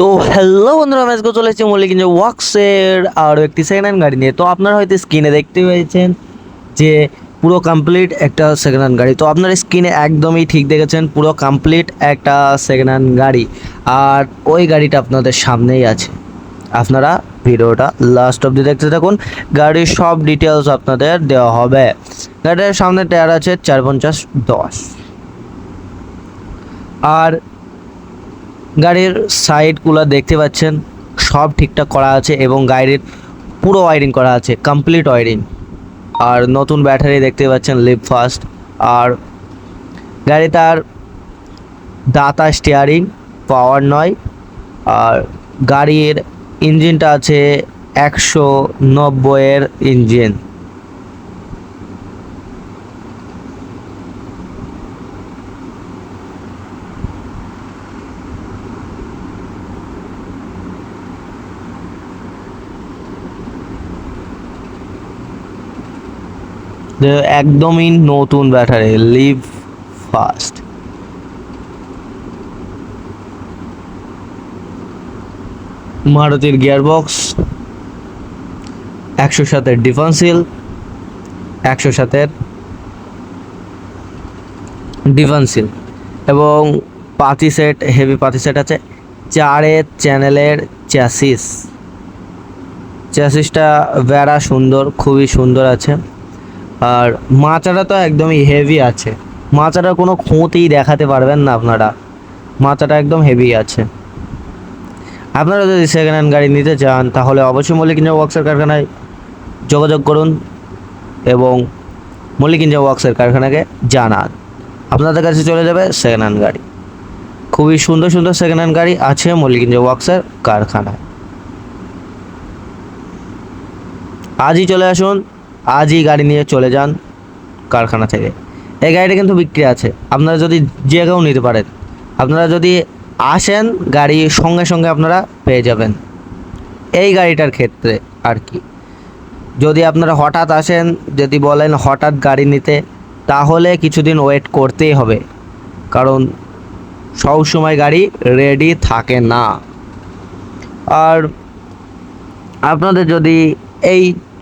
তো হ্যালো বন্ধুরা আমি আজকে চলে এসেছি যে ওয়াক্সের আরও একটি সেকেন্ড হ্যান্ড গাড়ি নিয়ে। তো আপনারা হয়তো স্ক্রিনে দেখতে পেয়েছেন যে পুরো কমপ্লিট একটা সেকেন্ড হ্যান্ড গাড়ি। তো আপনার স্ক্রিনে একদমই ঠিক দেখেছেন, পুরো কমপ্লিট একটা সেকেন্ড হ্যান্ড গাড়ি। আর ওই গাড়িটা আপনাদের সামনেই আছে। আপনারা ভিডিওটা লাস্ট অবধি দেখতে থাকুন। গাড়ির সব ডিটেলস আপনাদের দেওয়া হবে। গাড়িটার সামনে টায়ার আছে চার পঞ্চাশ দশ। আর গাড়ির সাইডগুলো দেখতে পাচ্ছেন, সব ঠিকঠাক করা আছে এবং গাড়ির পুরো ওয়ারিং করা আছে কমপ্লিট ওয়ারিং আর নতুন ব্যাটারি দেখতে পাচ্ছেন লিপ ফাস্ট আর গাড়ি তার দাতা স্টিয়ারিং পাওয়ার নয়। আর গাড়ির ইঞ্জিনটা আছে একশো নব্বইয়ের ইঞ্জিন একদমই নতুন ব্যাটারি, লিভ ফাস্ট। মারুতির গিয়ারবক্স একশো সাতের ডিফেন্সিল একশো সাতের ডিফেন্সিল। এবং পাতি সেট, হেভি পাতি সেট আছে চারের চ্যানেলের চ্যাসিস। চ্যাসিসটা বেড়া সুন্দর, খুবই সুন্দর আছে। আর মাচাটা তো একদমই হেভি আছে। মাচাটা কোনো খুঁতেই দেখাতে পারবেন না আপনারা। মাচাটা একদম হেভি আছে। আপনারা যদি সেকেন্ড হ্যান্ড গাড়ি নিতে চান, তাহলে অবশ্যই মল্লিক ইঞ্জা ওয়ার্কসের কারখানায় যোগাযোগ করুন এবং মল্লিক ইঞ্জা ওয়ার্কসের কারখানাকে জানান। আপনাদের কাছে চলে যাবে সেকেন্ড হ্যান্ড গাড়ি। খুবই সুন্দর সুন্দর সেকেন্ড হ্যান্ড গাড়ি আছে মল্লিক ইঞ্জা ওয়ার্কসের কারখানায়। আজই চলে আসুন আজই গাড়ি নিয়ে চলে যান কারখানা থেকে। এই গাড়িটা কিন্তু বিক্রি আছে। আপনারা যদি কেউ নিতে পারেন, আপনারা যদি আসেন, গাড়ি সঙ্গে সঙ্গে আপনারা পেয়ে যাবেন। এই গাড়িটার ক্ষেত্রে আর কি। যদি আপনারা হঠাৎ আসেন, যদি বলেন হঠাৎ গাড়ি নিতে, তাহলে কিছুদিন ওয়েট করতেই হবে। কারণ সব সময় গাড়ি রেডি থাকে না। আর আপনাদের যদি এই